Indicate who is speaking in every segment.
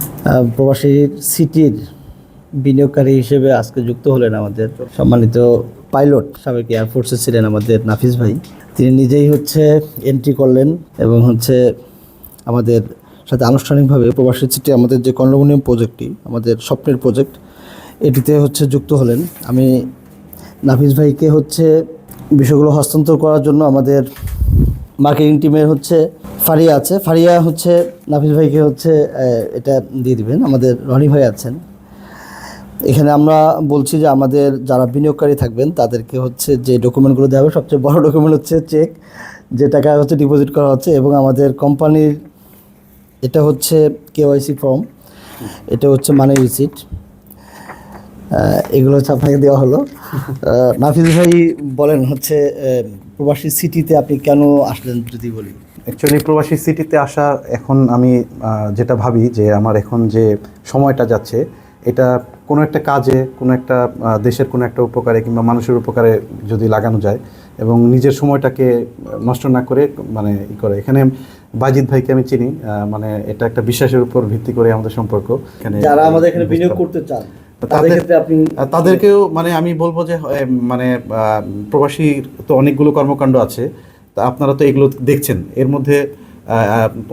Speaker 1: আহ, প্রবাসী সিটির বিনিয়োগকারী হিসেবে আজকে যুক্ত হলেন আমাদের সম্মানিত পাইলট সাবেক এয়ারফোর্সে ছিলেন আমাদের নাফিস ভাই। তিনি নিজেই হচ্ছে এন্ট্রি করলেন এবং হচ্ছে আমাদের সাথে আনুষ্ঠানিকভাবে প্রবাসী সিটি আমাদের যে কন্ডোমিনিয়াম প্রজেক্টটি আমাদের স্বপ্নের প্রজেক্ট এটিতে হচ্ছে যুক্ত হলেন। আমি নাফিস ভাইকে হচ্ছে বিষয়গুলো হস্তান্তর করার জন্য আমাদের মার্কেটিং টিমের হচ্ছে ফারিয়া আছে। ফারিয়া হচ্ছে, নাফিস ভাইকে হচ্ছে এটা দিয়ে দিবেন। আমাদের রনি ভাই আছেন। এখানে আমরা বলছি যে আমাদের যারা বিনিয়োগকারী থাকবেন, তাদেরকে হচ্ছে যে ডকুমেন্টগুলো দেওয়া হবে, সবচেয়ে বড় ডকুমেন্ট হচ্ছে চেক, যে টাকা হচ্ছে ডিপোজিট করা হচ্ছে এবং আমাদের কোম্পানির এটা হচ্ছে কেওয়াইসি ফর্ম এটা হচ্ছে মানি রিসিট এগুলো হচ্ছে আপনাকে দেওয়া হলো। নাফিস ভাই বলেন হচ্ছে প্রবাসী সিটিতে আপনি কেন আসলেন যদি বলি?
Speaker 2: অ্যাকচুয়ালি প্রবাসী সিটিতে আসা এখন আমি যেটা ভাবি যে আমার এখন যে সময়টা যাচ্ছে এটা কোনো একটা কাজে কোনো একটা দেশের কোনো একটা উপকারে কিংবা মানুষের উপকারে যদি লাগানো যায় এবং নিজের সময়টাকে নষ্ট না করে মানে ই করে। এখানে বাজিদ ভাইকে আমি চিনি মানে এটা একটা বিশ্বাসের উপর ভিত্তি করে আমাদের সম্পর্ক। এখানে
Speaker 1: যারা আমাদের এখানে বিনিয়োগ করতে চান।
Speaker 2: তাদেরকেও মানে আমি বলব যে মানে প্রবাসী তো অনেকগুলো কর্মকাণ্ড আছে তা আপনারা তো এগুলো দেখছেন। এর মধ্যে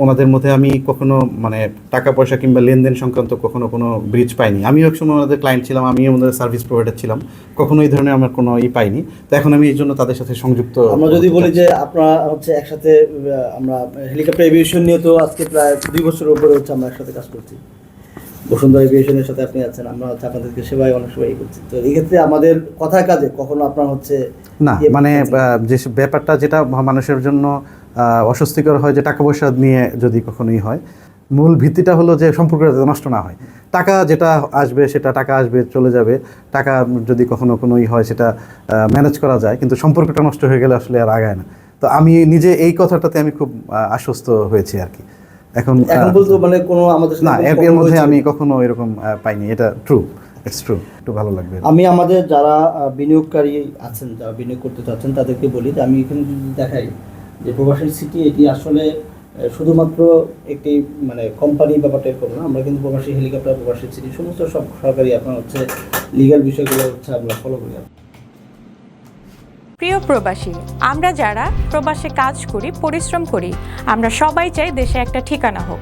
Speaker 2: ওনাদের মধ্যে আমি কখনো মানে টাকা পয়সা কিংবা লেনদেন সংক্রান্ত কখনো কোনো ব্রিজ পাইনি। আমিও একসময় ওনাদের ক্লায়েন্ট ছিলাম আমিও ওনাদের সার্ভিস প্রোভাইডার ছিলাম কখনো এই ধরনের আমার কোনো ই পাইনি। তো এখন আমি এই জন্য তাদের সাথে সংযুক্ত
Speaker 1: আমরা যদি বলি যে আপনারা হচ্ছে একসাথে আমরা হেলিকপ্টার এভিয়েশন নিয়ে তো আজকে প্রায় দুই বছরের উপরে হচ্ছে আমরা একসাথে কাজ করছি। বসুন্ধরা এভিয়েশনের সাথে আপনি আছেন আমরা হচ্ছে আপনাদেরকে সেবায় অনেক সেবাই করছি তো এই ক্ষেত্রে আমাদের কথার কাজে কখনো আপনার হচ্ছে
Speaker 2: না
Speaker 1: ইয়ে
Speaker 2: মানে? যে ব্যাপারটা যেটা মানুষের জন্য অস্বস্তিকর হয় যে টাকা পয়সা নিয়ে যদি কখনোই হয় মূল ভিত্তিটা হলো যে সম্পর্কটা যাতে নষ্ট না হয়। টাকা যেটা আসবে সেটা টাকা আসবে চলে যাবে। টাকা যদি কখনো কোনো ই হয় সেটা ম্যানেজ করা যায় কিন্তু সম্পর্কটা নষ্ট হয়ে গেলে আসলে আর আগায় না। তো আমি নিজে এই কথাটাতে আমি খুব আশ্বস্ত হয়েছি আর কি। এখন
Speaker 1: এখন বলতে মানে কোনো আমাদের
Speaker 2: না এর মধ্যে আমি কখনো এরকম পাইনি। এটা ট্রু ইটস ট্রু একটু ভালো লাগবে।
Speaker 1: আমি আমাদের যারা বিনিয়োগকারী আছেন যারা বিনিয়োগ করতে চাচ্ছেন তাদেরকে বলি যে আমি এখানে যদি দেখাই যে প্রবাসী সিটি এটি আসলে শুধুমাত্র একটি মানে কোম্পানি ব্যাপারটা এরকম না আমরা কিন্তু প্রবাসী হেলিকপ্টার প্রবাসী সিটি সমস্ত সব সরকারি আপনার হচ্ছে লিগ্যাল বিষয়গুলো হচ্ছে আমরা ফলো করি।
Speaker 3: প্রিয় প্রবাসী, আমরা যারা প্রবাসে কাজ করি, পরিশ্রম করি, আমরা সবাই চাই দেশে একটা ঠিকানা হোক।